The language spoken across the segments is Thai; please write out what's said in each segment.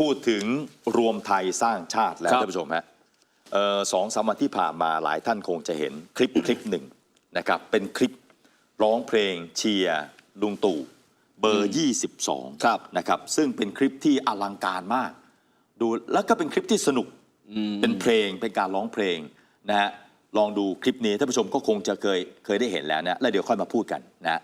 พูดถึงรวมไทยสร้างชาติแล้วครับท่านผู้ชมฮะเอ่อสองสามวันที่ผ่านมาหลายท่านคงจะเห็นคลิปคลิปหนึ่งนะครับเป็นคลิปร้องเพลงเชียร์ลุงตู่เบอร์ 22ครับนะครับซึ่งเป็นคลิปที่อลังการมาก ดูแล้วก็เป็นคลิปที่สนุกเป็นเพลงเป็นการร้องเพลงนะฮะลองดูคลิปนี้ท่านผู้ชมก็คงจะเคยเคยได้เห็นแล้วนะแล้วเดี๋ยวค่อยมาพูดกันนะ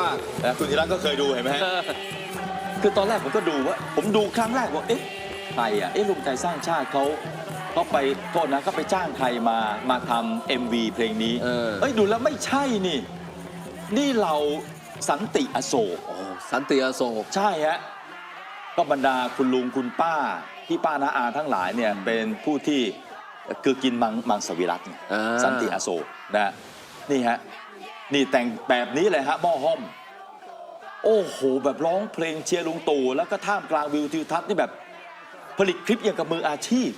มคือฮะคักมากนะคุณธีระก็เคยดูเห็นไหมฮะคือตอนแรกผมก็ดูว่าผมดูครั้งแรกว่าเอ๊ะใครอะเอ๊ะรวมใจสร้างชาติเขาเขาไปโทษนะเขาไปจ้างใครมามาทำ MV เพลงนี้เออ เอ้ยดูแล้วไม่ใช่นี่ นี่เราสันติอโศกโอ้สันติอโศก ใช่ฮะก็บรรดาคุณลุงคุณป้าพี่ป้านาอาทั้งหลายเนี่ยเป็นผู้ที่คือกินมังมังสวิรัตเนี่ยอ่า สันติอโศกนะนี่ฮะ นี่แต่งแบบนี้เลยฮะหม้อห้อม โอ้โห แบบร้องเพลงเชียร์ลุงตู่แล้วก็ท่ามกลางวิวทิวทัศน์นี่แบบ ผลิตคลิปอย่างกับมืออาชีพ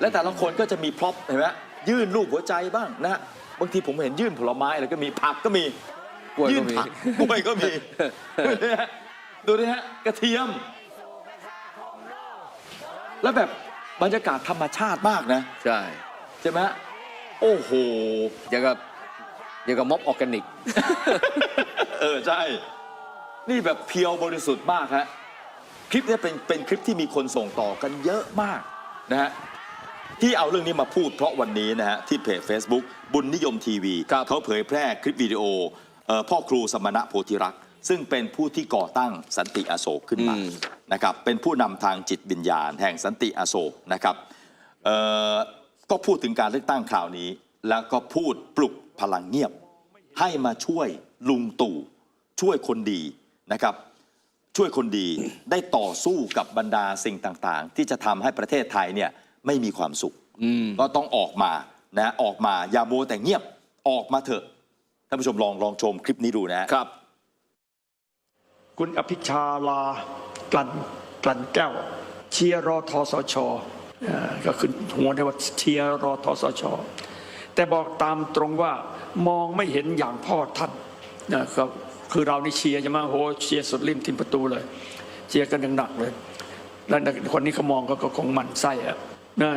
และแต่ละคนก็จะมีพร็อพเห็นไหมยื่นรูปหัวใจบ้างนะฮะบางทีผมเห็นยื่นผลไม้อะไรก็มีผักก็มีกล้วยก็ยื่นมี ผักกล้วยก็มีดูดิฮะดูดิฮะกระเทียม แล้วแบบบรรยากาศธรรมชาติมากนะ ใช่ ใช่ไหมฮะโอ้โห อย่างกับ อย่างกับม็อบออร์แกนิก เออ ใช่ นี่แบบเพียวบริสุทธิ์มากฮะ คลิปเนี้เป็นเป็นคลิปที่มีคนส่งต่อกันเยอะมากนะฮะ ที่เอาเรื่องนี้มาพูดเพราะวันนี้นะฮะ ที่เพจ Facebook บุญนิยมทีวี ครับเขาเผยแพร่คลิปวิดีโอเอ่อพ่อครูสมณะโพธิรักษ์ ซึ่งเป็นผู้ที่ก่อตั้งสันติอโศกขึ้นมานะครับเป็นผู้นำทางจิตวิญญาณแห่งสันติอโศกนะครับ เอ่อก็พูดถึงการเลือกตั้งคราวนี้ แล้วก็พูดปลุก พลังเงียบ ให้มาช่วยลุงตู่ช่วยคนดีนะครับ ช่วยคนดีได้ต่อสู้กับบรรดาสิ่งต่างๆ ที่จะทำให้ประเทศไทยเนี่ยไม่มีความสุขอืมก็ต้องออกมานะออกมาอย่าโมวแต่เงียบออกมาเถอะท่านผู้ชมลองลองชมคลิปนี้ดูนะฮะครับ คุณอภิชาลากลั่นกลั่นแก้ว เชียร์รอทอสชเอ่อก็คือหัวได้ว่าเชียร์รอทอสช แต่บอกตามตรงว่ามองไม่เห็นอย่างพ่อท่านนะครับคือเรานี่เชียร์ใช่ไหมโหเชียร์สุดริมทิมประตูเลย เชียร์กันหนักเลย แล้วคนนี้เขามองก็ก็คงหมั่นไส้อะนี่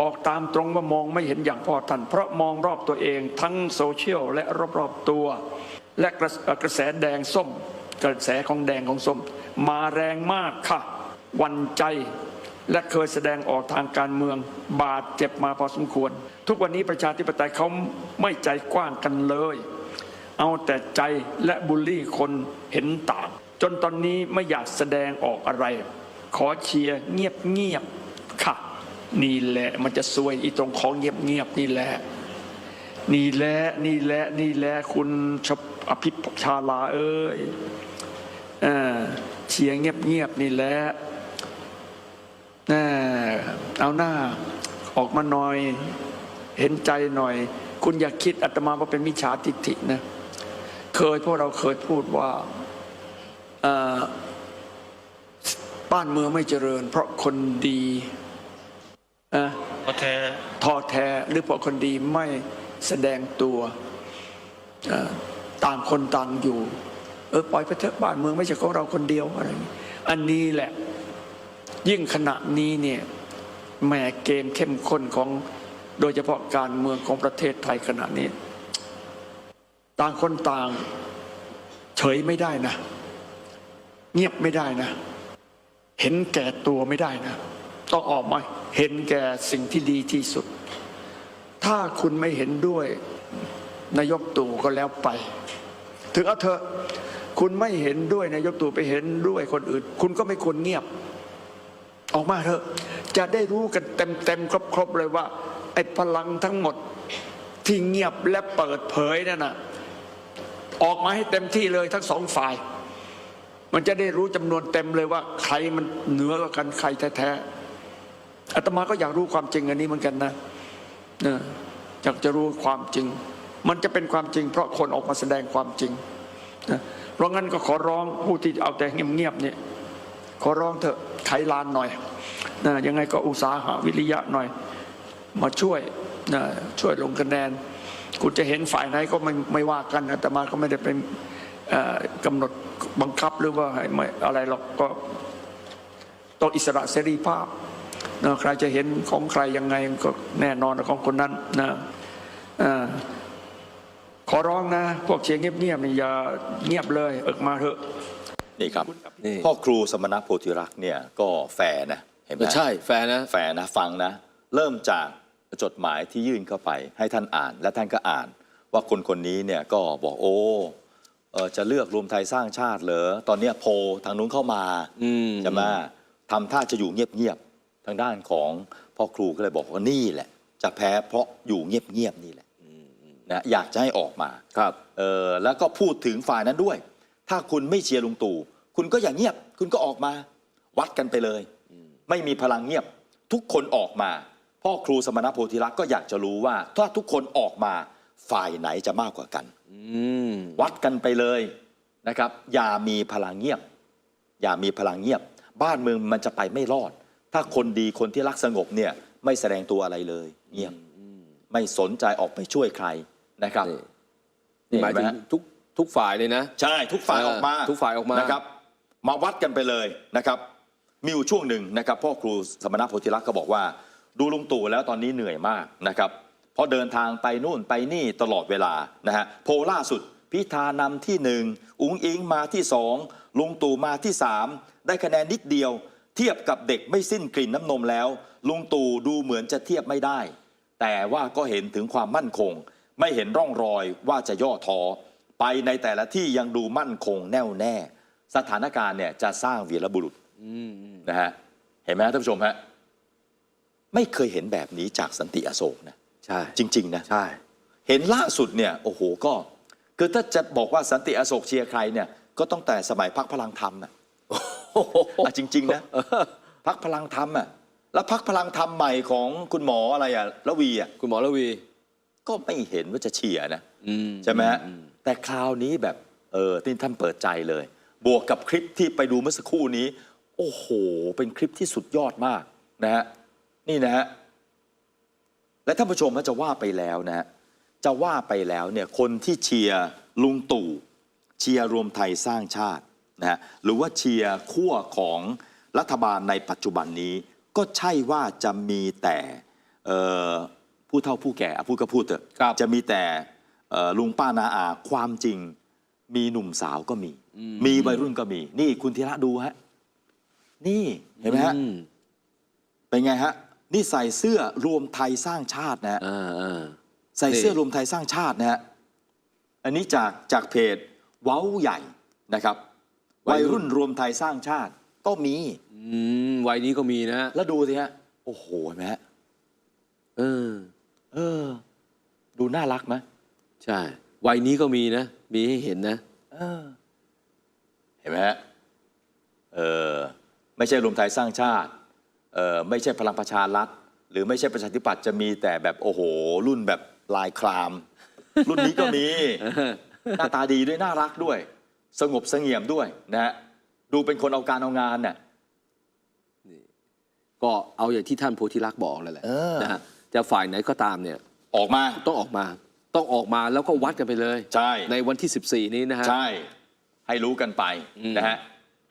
บอกตามตรงว่ามองไม่เห็นอย่างพ่อท่านเพราะมองรอบตัวเองทั้งโซเชียลและรอบๆตัว และกระกระแสแดงส้ม กระแสของแดงของส้ม มาแรงมากค่ะ วันใจ และเคยแสดงออกทางการเมืองบาดเจ็บมาพอสมควร ทุกวันนี้ประชาธิปไตยเขาไม่ใจกว้างกันเลย เอาแต่ใจและบูลลี่คนเห็นต่าง จนตอนนี้ไม่อยากแสดงออกอะไร ขอเชียร์เงียบเงียบๆค่ะ นี่แหละมันจะซวยอีตรงของเงียบเงียบๆนี่แหละ นี่แหละนี่แหละนี่แหละคุณชอภิชาลาเอ้ยเออเชียร์เงียบเงียบๆนี่แหละ เอาหน้าออกมาหน่อยเห็นใจหน่อย คุณอย่าคิดอาตมาว่าเป็นมิจฉาทิฏฐินะเคยพวกเราเคยพูดว่าบ้านเมืองไม่เจริญ เพราะคนดีอะโอเคท้อแท้หรือเพราะคนดีไม่แสดงตัวต่างคนต่างอยู่ เออปล่อยไปเถอะบ้านเมืองไม่ใช่ของเราคนเดียวอะไรอันนี้แหละ ยิ่งขณะนี้เนี่ยแหมเกมเข้มข้นของโดยเฉพาะการเมืองของประเทศไทยขณะนี้ ต่างคนต่างเฉยไม่ได้นะ เงียบไม่ได้นะ เห็นแก่ตัวไม่ได้นะ ต้องออกมาเห็นแก่สิ่งที่ดีที่สุด ถ้าคุณไม่เห็นด้วยนายกตู่ก็แล้วไป ถึงเอาเถอะคุณไม่เห็นด้วยนายกตู่ไปเห็นด้วยคนอื่น คุณก็ไม่ควรเงียบ ออกมาเถอะ จะได้รู้กันเต็มเต็มครบๆเลยว่า ไอ้พลังทั้งหมดที่เงียบและเปิดเผยนั่นน่ะออกมาให้เต็มที่เลยทั้งสองฝ่าย มันจะได้รู้จำนวนเต็มเลยว่า ใครมันเหนือกว่ากันใครแท้ๆอาตมาก็อยากรู้ความจริงอันนี้เหมือนกันนะนะอยากจะรู้ความจริง มันจะเป็นความจริง เพราะคนออกมาแสดงความจริงนะเพราะงั้นก็ขอร้องผู้ที่เอาแต่เงียบๆเนี่ย ขอร้องเถอะไขลานหน่อยนะยังไงก็อุตสาหะวิริยะหน่อย มาช่วยนะช่วยลงคะแนน คุณจะเห็นฝ่ายไหนก็ไม่ไม่ว่ากันอาตมาก็ไม่ได้เป็นกำหนดบังคับหรือว่าไม่อะไรหรอกก็ต้องอิสระเสรีภาพนะใครจะเห็นของใครยังไงก็แน่นอนของคนนั้นนะขอร้องนะ พวกเชียร์เงียบๆนี่อย่าเงียบเลย เอิกมาเถอะ นี่ครับนี่พ่อครูสมณโพธิรักษ์เนี่ยก็แฟร์นะเห็นไหมใช่แฟร์นะแฟร์นะฟังนะ เริ่มจากจดหมายที่ยื่นเข้าไปให้ท่านอ่าน และท่านก็อ่าน ว่าคนคนนี้เนี่ยก็บอกโอ้เอ่อจะเลือกรวมไทยสร้างชาติเหรอตอนเนี้ยโพลทางนู้นเข้ามาอืมใช่ไหมทำท่าจะอยู่เงียบๆทางด้านของพ่อครูก็เลยบอกว่านี่แหละ จะแพ้เพราะอยู่เงียบๆนี่แหละนะอยากจะให้ออกมาครับเออแล้วก็พูดถึงฝ่ายนั้นด้วย ถ้าคุณไม่เชียร์ลุงตู่ คุณก็อย่างเงียบ คุณก็ออกมา วัดกันไปเลย ไม่มีพลังเงียบ ทุกคนออกมา พ่อครูสมณโพธิรักษ์ก็อยากจะรู้ว่า ถ้าทุกคนออกมาฝ่ายไหนจะมากกว่ากันอืมวัดกันไปเลยนะครับ อย่ามีพลังเงียบ อย่ามีพลังเงียบ บ้านเมืองมันจะไปไม่รอด ถ้าคนดีคนที่รักสงบเนี่ยไม่แสดงตัวอะไรเลย เงียบไม่สนใจออกไปช่วยใครนะครับนี่นี่หมายเห็นไหถึมงฮะทุกทุกฝ่ายเลยนะ ใช่ทุกฝ่ายเออออกมาทุกฝ่ายออกมานะครับ มาวัดกันไปเลยนะครับ มีอยู่ช่วงหนึ่งนะครับพ่อครูสมณโพธิรักษ์ก็บอกว่า ดูลุงตู่แล้วตอนนี้เหนื่อยมากนะครับเพราะเดินทางไปนู่นไปนี่ตลอดเวลานะฮะโพล่าสุดพิธานำที่หนึ่งอุงอิงมาที่สองลุงตู่มาที่สามได้คะแนนนิดเดียว เทียบกับเด็กไม่สิ้นกลิ่นน้ำนมแล้ว ลุงตู่ดูเหมือนจะเทียบไม่ได้ แต่ว่าก็เห็นถึงความมั่นคง ไม่เห็นร่องรอยว่าจะย่อท้อไปในแต่ละที่ยังดูมั่นคงแน่วแน่ สถานการณ์เนี่ยจะสร้างวีรบุรุษนะฮะเห็นไหมฮะท่านผู้ชมฮะไม่เคยเห็นแบบนี้จากสันติอโศกนะใช่จริง ๆ นะใช่ เห็นล่าสุดเนี่ยโอ้โหก็คือถ้าจะบอกว่าสันติอโศกเชียร์ใครเนี่ยก็ต้องแต่สมัยพักพลังธรรมอะอะจริง ๆ นะพักพลังธรรมอะแล้วพักพลังธรรมใหม่ของคุณหมออะไรอะละวีอะคุณหมอระวี ก็ไม่เห็นว่าจะเชียร์นะอืมใช่ไหมฮะแต่คราวนี้แบบเออที่ท่านเปิดใจเลย บวกกับคลิปที่ไปดูเมื่อสักครู่นี้ โอ้โห เป็นคลิปที่สุดยอดมากนะฮะนี่นะฮะและท่านผู้ชมก็จะว่าไปแล้วนะฮะจะว่าไปแล้วเนี่ยคนที่เชียร์ลุงตู่เชียร์รวมไทยสร้างชาตินะฮะหรือว่าเชียร์ขั้วของรัฐบาลในปัจจุบันนี้ ก็ใช่ว่าจะมีแต่เอ่อผู้เฒ่าผู้แก่อะพูดก็พูดเถอะครับจะมีแต่เอ่อลุงป้านาอาความจริงมีหนุ่มสาวก็มี มีวัยรุ่นก็มี นี่คุณธีระดูฮะ นี่เห็นไหมฮะอืมเป็นไงฮะ นี่ใส่เสื้อรวมไทยสร้างชาตินะฮะอ่าอ่าใส่เสื้อนี่รวมไทยสร้างชาตินะฮะ อันนี้จากจากเพจเว้าใหญ่นะครับ วัยรุ่นรวมไทยสร้างชาติก็มีอืมวัยนี้ก็มีนะ แล้วดูสิฮะ โอ้โหเห็นไหมฮะเออ เออ ดูน่ารักไหมใช่ วัยนี้ก็มีนะ มีให้เห็นนะ เออ เห็นไหมฮะเออไม่ใช่รวมไทยสร้างชาติเออไม่ใช่พลังประชารัฐ หรือไม่ใช่ประชาธิปัตย์จะมีแต่แบบโอ้โห รุ่นแบบลายคราม รุ่นนี้ก็มี หน้าตาดีด้วยน่ารักด้วย สงบเสงี่ยมด้วยนะฮะดูเป็นคนเอาการเอางานน่ะก็เอาอย่างที่ท่านโพธิรักษ์บอกนั่นแหละเออนะฮะจะฝ่ายไหนก็ตามเนี่ยออกมาต้องออกมา ต้องออกมาแล้วก็วัดกันไปเลย ใช่ ในวันที่ 14 นี้นะฮะใช่ ให้รู้กันไปนะฮะ